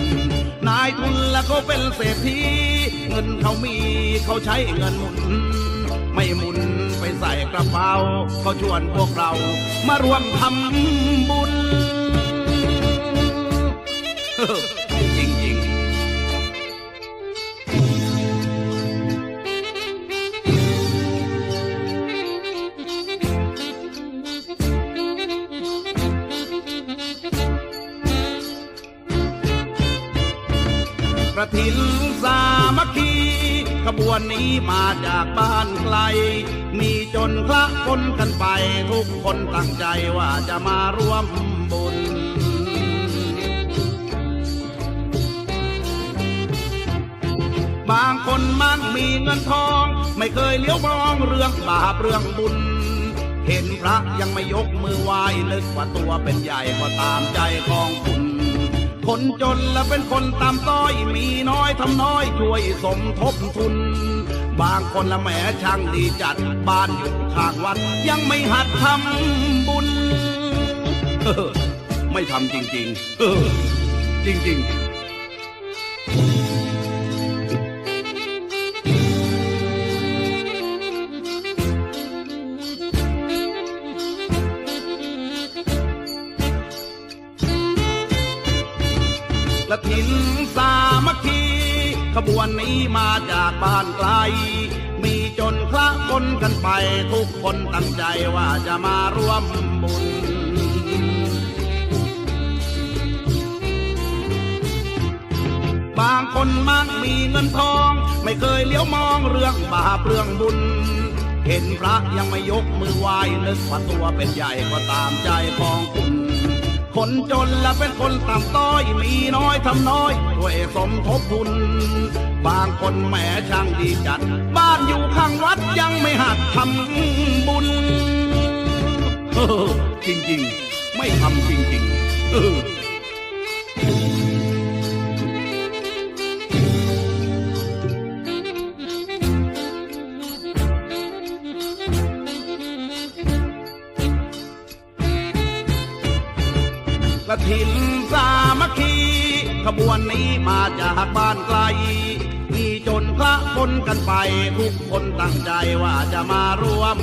ายทุนแล้ว เป็นเศรษฐีเงินเขามีเขาใช้เงินหมุน ไม่หมุนไปใส่กระเป๋าเขาชวนพวกเรามารวมทำบุญ ระถินสามัคคีขบวนนี้มาจากบ้านไกล มีจนคละคนกันไป ทุกคนตั้งใจว่าจะมาร่วมบุญบางคนมั่งมีเงินทอง ไม่เคยเลี้ยวมองเรื่องบาปเรื่องบุญ เห็นพระยังไม่ยกมือไหว้นึกว่าตัวเป็นใหญ่ก็ตามใจของคุณ คนจนและเป็นคนตามต้อยมีน้อยทำน้อยช่วยสมทบทุน บางคนละแหมช่างดีจัดบ้านอยู่ข้างวัด ยังไม่หัดทำบุญเออไม่ทำจริงๆเออจริง ๆ กระถินสามัคคี ขบวนนี้มาจากบ้านไกล มีจนคละคนกันไปทุกคนตั้งใจว่าจะมาร่วมบุญบางคนมั่งมีเงินทอง ไม่เคยเลี้ยวมองเรื่องบาปเรื่องบุญ เห็นพระยังไม่ยกมือไหว้นึกว่าตัวเป็นใหญ่ก็ตามใจของคุณ คนจนและเป็นคนต่ำต้อย มีน้อยทำน้อยช่วยสมทบทุน บางคนแหมช่างดีจัด บ้านอยู่ข้างวัดยังไม่หัดทำบุญเออจริง ๆ ไม่ทำจริง ๆ ระถินสามัคคีขบวนนี้มาจากบ้านไกล มีจนพระคนกันไป ทุกคนตั้งใจว่าจะมาร่วม